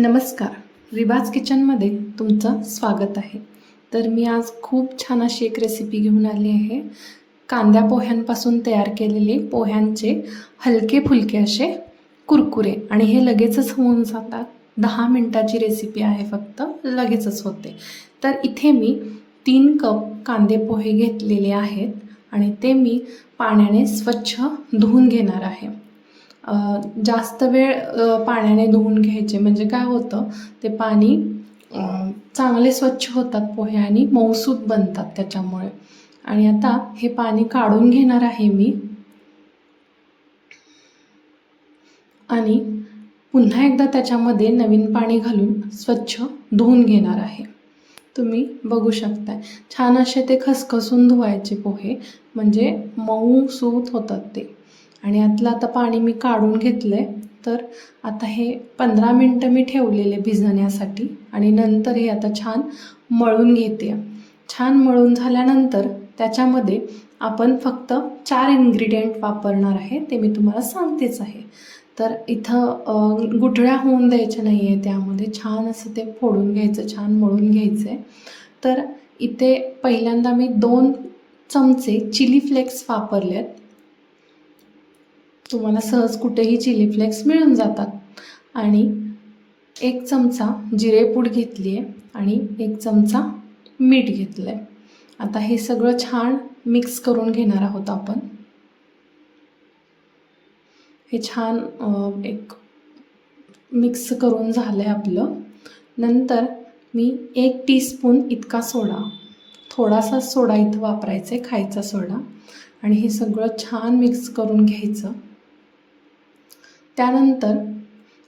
नमस्कार. रिबाज किचनमध्ये तुमचं स्वागत आहे. तर मी आज खूप छान अशी एक रेसिपी घेऊन आली आहे. कांद्या पोह्यांपासून तयार केलेले पोह्यांचे हलके फुलके असे कुरकुरे. आणि हे लगेचच होऊन जातात. दहा मिनटाची रेसिपी आहे फक्त. लगेचच होते. तर इथे मी तीन कप कांदे पोहे घेतलेले आहेत. आणि ते मी पाण्याने स्वच्छ धुवून घेणार आहे. जास्त वेळ पाण्याने धुवून घ्यायचे. म्हणजे काय होतं ते पाणी चांगले स्वच्छ होतात पोहे आणि मऊसूत बनतात त्याच्यामुळे. आणि आता हे पाणी काढून घेणार आहे मी. आणि पुन्हा एकदा त्याच्यामध्ये नवीन पाणी घालून स्वच्छ धुवून घेणार आहे. तुम्ही बघू शकताय. छान असे ते खसखसून धुवायचे पोहे. म्हणजे मऊ सूत होतात ते. आणि यातलं आता पाणी मी काढून घेतलं आहे तर आता हे पंधरा मिनटं मी ठेवलेले भिजण्यासाठी आणि नंतर हे आता छान मळून घेते. छान मळून झाल्यानंतर त्याच्यामध्ये आपण फक्त चार इन्ग्रेडियंट वापरणार आहे ते मी तुम्हाला सांगतेच आहे. तर इथं गुठळ्या होऊन द्यायच्या नाही आहे त्यामध्ये छान असं ते फोडून घ्यायचं छान मळून घ्यायचं आहे तर इथे पहिल्यांदा मी दोन चमचे चिली फ्लेक्स वापरले आहेत तुम्हाला सहज कुठेही चिली फ्लेक्स मिळून जातात. आणि एक चमचा जिरेपूड घेतली आहे आणि एक चमचा मीठ घेतलं आहे आता हे सगळं छान मिक्स करून घेणार आहोत आपण. हे छान एक मिक्स करून झालं आहे आपलं. नंतर मी एक टीस्पून इतका सोडा. थोडासा सोडा इथं वापरायचा आहे खायचा सोडा. आणि हे सगळं छान मिक्स करून घ्यायचं. त्यानंतर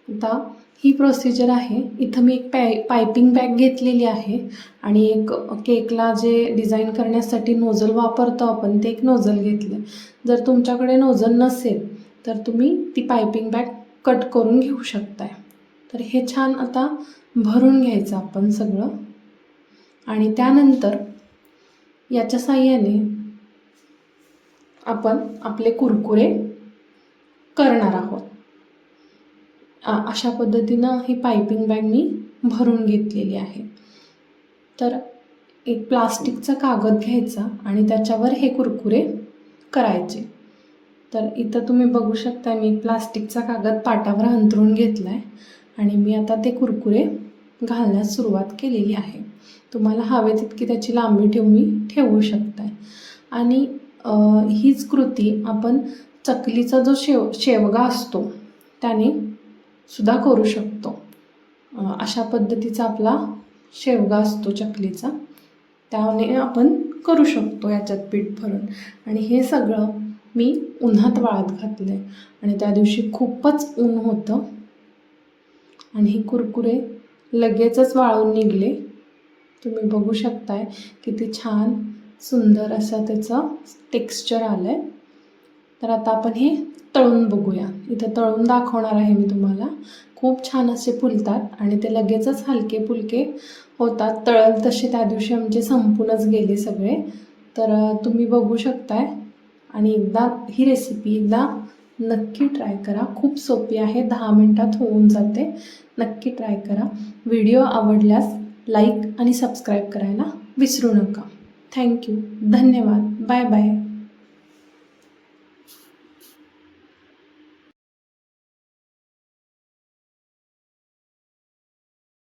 आता ही प्रोसिजर आहे. इथं मी एक पॅ पायपिंग बॅग घेतलेली आहे आणि एक केकला जे डिझाईन करण्यासाठी नोझल वापरतो आपण ते एक नोझल घेतलं. जर तुमच्याकडे नोझल नसेल तर तुम्ही ती पायपिंग बॅग कट करून घेऊ शकताय. तर हे छान आता भरून घ्यायचं आपण सगळं. आणि त्यानंतर याच्या साह्याने आपण आपले कुरकुरे करणार आहोत. अशा पद्धतीनं ही पायपिंग बॅग मी भरून घेतलेली आहे. तर एक प्लास्टिकचा कागद घ्यायचा आणि त्याच्यावर हे कुरकुरे करायचे. तर इथं तुम्ही बघू शकता मी प्लास्टिकचा कागद पाटावर अंतरून घेतला आहे आणि मी आता ते कुरकुरे घालण्यास सुरुवात केलेली आहे. तुम्हाला हवे तितकी त्याची लांबी ठेवून ठेवू शकताय. आणि हीच कृती आपण चकलीचा जो शेव शेवगा असतो त्याने सुद्धा करू शकतो. अशा पद्धतीचा आपला शेवगा असतो चकलीचा. त्याने आपण करू शकतो याच्यात पीठ भरून. आणि हे सगळं मी उन्हात वाळत घातलं आहे आणि त्या दिवशी खूपच ऊन होतं. आणि हे कुरकुरे लगेचच वाळून निघले. तुम्ही बघू शकताय किती छान सुंदर असं त्याचं टेक्स्चर आलं आहे तर आता आपण हे तळून बघूया. इथं तळून दाखवणार आहे मी तुम्हाला. खूप छान असे फुलतात आणि ते लगेचच हलके फुलके होतात. तळल तसे त्या दिवशी आमचे संपूनच गेले सगळे. तर तुम्ही बघू शकताय. आणि एकदा ही रेसिपी एकदा नक्की ट्राय करा. खूप सोपी आहे. दहा मिनटात होऊन जाते. नक्की ट्राय करा. व्हिडिओ आवडल्यास लाईक आणि सबस्क्राईब करायला विसरू नका. थँक्यू धन्यवाद. Bye bye